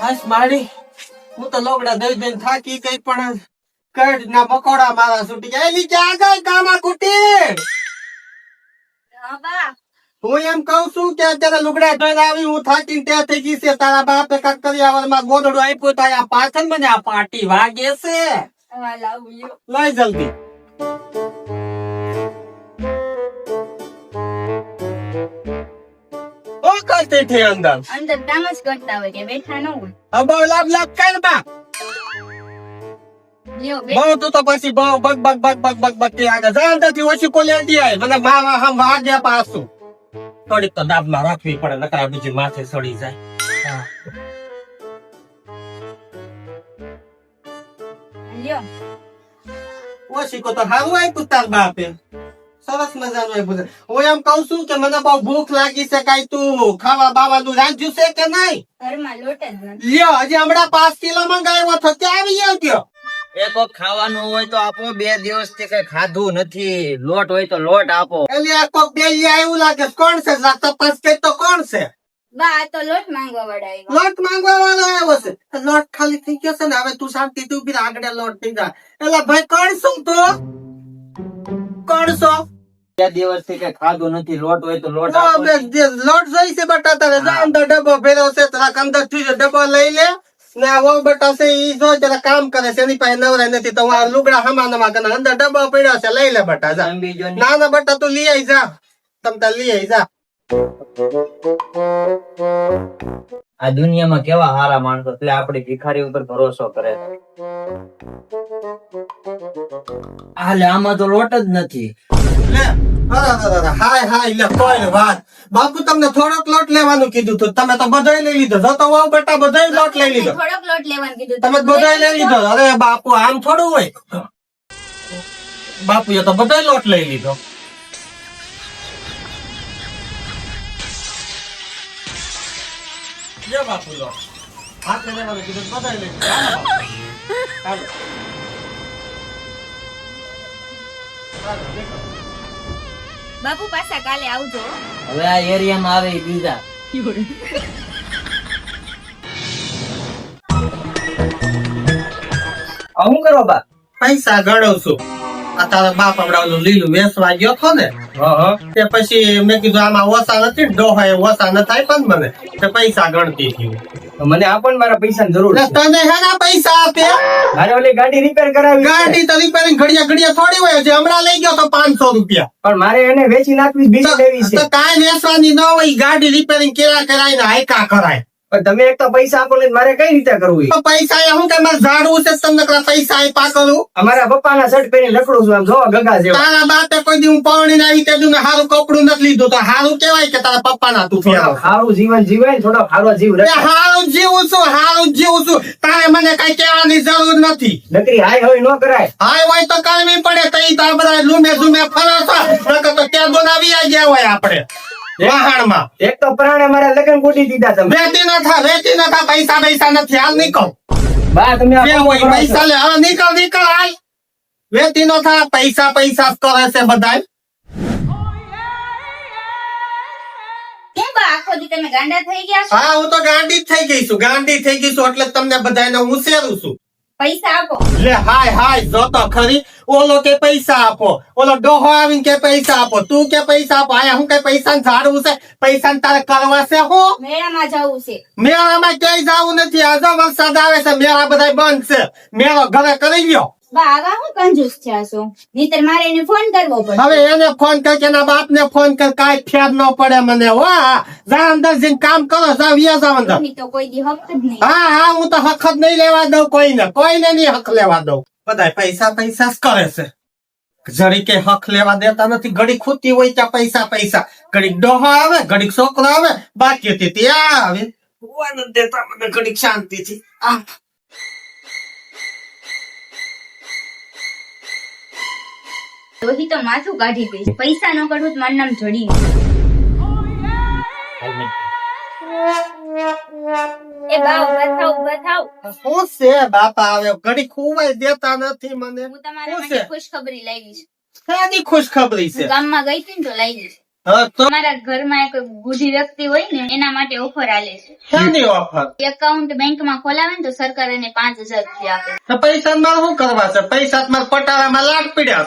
મારી. હું તો લોકડા દઈ દઈને થાકી ગઈ પણ કડ ના મકોડા મારા છૂટી ગયા એલી ક્યાં ગઈ કામા કુટી હું એમ કઉ છું કે અત્યારે લુગડા ધોઈને આવી હું થાકીને ત્યાં થઈ ગઈ છે. તારા બાપે કાક કરિયાવરમાં ગોદડું આપ્યું થાય આ પાછળ મને આ પાટી વાગે છે. લઈ જલ્દી. ઓ કરતી થી અંદર અંદર કામ જ કરતા હોય કે બેઠા ન હોય. હવે લાભ લાભ કર બા. બહુ તું તો પછી બહુ બગ બગ બગ બગ બગ બગ કે આગળ જા અંદરથી ઓછી કોલી દી આય. મને માવા હમ વાગે પાછું. થોડીક તો દાબમાં રાખવી પડે નકર બીજી માથે સડી જાય. લ્યો. ઓછી કો તો હારું આપ્યું તાર બાપે. સરસ મજાનું આપ્યું છે હું એમ કઉ છું કે મને બહુ ભૂખ લાગી છે કાઈ તું ખાવા બાવાનું રાંધ્યું છે કે નહીં? લ્યો હજી હમણાં પાંચ કિલો મંગાવ્યો હતો ત્યાં આવી ગયો એ એક ખાવાનું હોય તો આપો બે દિવસથી કઈ ખાધું નથી. લોટ હોય તો લોટ આપો. એટલે આ કોક બે આવ્યું લાગે કોણ છે? તપાસ કે તો કોણ છે? બા તો લોટ માંગવા વાળા લોટ માંગવા વાળો આવ્યો છે. લોટ ખાલી થઈ ગયો છે ને હવે તું શાંતિ તું બી આગળ લોટ થઈ જાય એટલે ભાઈ કોણ શું તું? છો? બે દિવસથી કઈ ખાધું નથી લોટ હોય તો લોટ લોટ જોઈ છે બટા તારે જા અંદર ડબ્બો ભેરો છે તારા અંદરથી ડબ્બો લઈ લે. ને આ વો બટા છે ઈ જો જરા કામ કરે છે એની પાસે નવરાય નથી. તો આ લુગડા હમા નમા કરે અંદર ડબ્બો પડ્યો છે લઈ લે બટા જા. બીજો ના ના બટા તું લઈ આઈ જા. તમ તાર લઈ આઈ જા. આ દુનિયામાં કેવા હારા માણસો એટલે આપડી ભિખારી ઉપર ભરોસો કરે હાલે આમાં તો લોટ જ નથી. લે અરે અરે અરે હાય હાય લે કોઈ વાત. બાપુ તમને થોડોક લોટ લેવાનું કીધું તું. તમે તો બધાય લઈ લીધો. જો તો વાવ બેટા બધાય લોટ લઈ લીધો. થોડોક લોટ લેવાનું કીધું તમે બધાય લઈ લીધો. અરે બાપુ આમ થોડું હોય. બાપુ એ તો બધા લોટ લઈ લીધો. લે બાપુ લો હાથે લેવાનું કીધું તો બધાય લઈ હાલો બાપુ. પાછા કાલે આવજો હવે આ એરિયામાં આવે બીજા. શું કરો બા? પૈસા ગણું છું. આ તારા બાપ હમણાં લીલું વેચવા ગયો હતો ને તે પછી મેં કીધું આમાં ઓછા નથી ડોહા એ ઓછા ન થાય પણ મને તે પૈસા ગણતી થયું મને આ પણ મારા પૈસા જરૂર એટલે તને હેના પૈસા આપ્યા મારે ઓલી ગાડી રિપેર કરાવી ગાડી તો રિપેરિંગ ઘડિયા ઘડિયા થોડી હોય છે હમણાં લઈ ગયો તો પાંચસો રૂપિયા. પણ મારે એને વેચી નાખવી બીજી લેવી તો છે કાંઈ વેચવાની ન હોય ગાડી રિપેરિંગ કેરા કરાય ને હાયકા કરાય. તમે એક તો પૈસા આપો ને મારે કઈ રીતે કરવું પૈસા હું કે મારે ઝાડવું છે તમને પૈસા આપ્યા કરું અમારા પપ્પાના શર્ટ પહેરી લખડું છું આમ જો ગગા જેવા. તારા બાપે કોઈ દી હું પૌણી આવી તે તું હારું કપડું નથી લીધું. તો હારું કેવાય કે તારા પપ્પાના તું સારું જીવન જીવાય ને થોડો સારો જીવ હારું જીવું છું હારું જીવું છું. તારે મને કઈ કહેવાની જરૂર નથી. નકરી હાય હોય ન કરાય. હાય હોય તો કાઢવી પડે તો ઈ તાર બધા લુમે ઝુમે ફરો છો નકર તો ત્યાં બોલાવી આવી ગયા હોય આપણે. વાહણમાં. એક તો પ્રાણે મારા લગ્ન કૂટી દીધા તમે. વેતી નથા વેતી નથા પૈસા પૈસા નથી હાલ નીકળ. બા તમે. પૈસા લે હવે નીકળ નીકળ હાલ. વેતી નથા પૈસા પૈસા કરે છે બધાય. કેમ બા આખો દી તમે ગાંડા થઈ ગયા છો? હા હું તો ગાંડી જ થઈ ગઈ છું ગાંડી થઈ ગઈ છું એટલે તમને બધાને હું શેરું છું. પૈસા આપો. લે હાય હાય જો તો ખરી. ઓલો કે પૈસા આપો. ઓલો ડોહો આવીને કે પૈસા આપો. તું કે પૈસા આપો. આયા હું કે પૈસા ઝાડવું છે? પૈસા તારે કરવા છે હું? મેળામાં જવું છે. મેળામાં ક્યાંય જવું નથી. આજે વરસાદ આવે છે મેળા બધા બંધ છે. મેળો ઘરે કરી લ્યો. બા હું કંજૂસ થયા છો? નહીતર મારે એને ફોન કરવો પડે હવે એને ફોન કર કે એના બાપ ને ફોન કર. કાઈ ફેર ન પડે મને જા અંદર જઈને કામ કરો જા વ્યા જાવ અંદર. તો કોઈ દી હક જ નહીં. હા હા હું તો હક જ નહીં લેવા દઉં કોઈને. કોઈને નહીં હક લેવા દઉં. બધા પૈસા પૈસા જ કરે છે. કે હક લેવા દેતા નથી ઘડી ખૂતી હોય ત્યાં પૈસા પૈસા. ઘડીક ડોહો આવે ઘડીક છોકરો આવે બાકી હતી ત્યાં આવે. દેતા મને ઘડીક શાંતિથી. આ રોહી તો માથું કાઢી ગઈ પૈસા ન કઢું તો મારું નામ જડી એ બા શું છે બાપા? આવે ઘડી ખુવાય દેતા નથી મને. હું તમારા માટે ખુશખબરી લાવી છું. શાની ખુશખબરી છે? ગામમાં ગઈ હતી ને તો લાવી છે. તમારા ઘરમાં એક બુઢી વ્યક્તિ હોય ને એના માટે ઓફર આલે છે. શાની ઓફર? એકાઉન્ટ બેંકમાં ખોલાવે ને તો સરકાર એને પાંચ હજાર રૂપિયા આપે. પૈસા મારે શું કરવા છે? પૈસા તો મારા પટારામાં લાટ પીડ્યા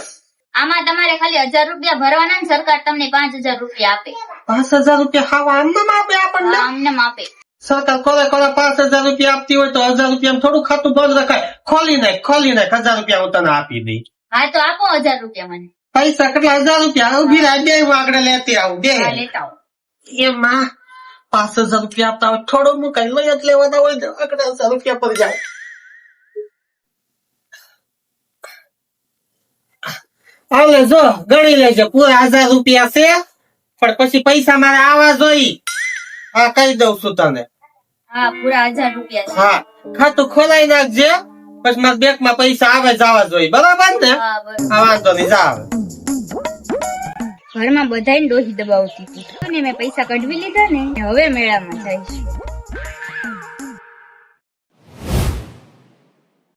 આમાં તમારે ખાલી હજાર રૂપિયા ભરવાના ને સરકાર તમને પાંચ હજાર રૂપિયા આપે. પાંચ હજાર રૂપિયા ખાવા અમને આપે આપણને? અમને આપે સરકાર કોને કોને પાંચ હજાર રૂપિયા આપતી હોય તો હજાર રૂપિયા થોડું ખાતું બંધ રખાય. ખોલી નાખ ખોલી નાખ. હજાર રૂપિયા હું તને આપી દઈ હા તો આપો હજાર રૂપિયા મને. પૈસા કેટલા? હજાર રૂપિયા? ઊભી રાખ બે આગળ લેતી આવું. બે. એમાં પાંચ હજાર રૂપિયા આપતા હોય થોડું મુકાય લઈ જ લેવાના હોય આગળ હજાર રૂપિયા પર જાય. હાલે જો ગણી લેજો. પૂરા હજાર રૂપિયા છે પણ પછી પૈસા મારે આવા જોઈ. હા કહી દઉં છું તને. હા પૂરા હજાર રૂપિયા છે. હા ખાતું ખોલાઈ નાખજે પછી મારા બેંકમાં પૈસા આવે જવા જોઈએ. બરાબર ને? હા વાંધો નહીં જા આવે ઘરમાં બધાને ડોહી દબાવતી હતી. અને મેં પૈસા કઢવી લીધા ને હવે મેળામાં જઈશ.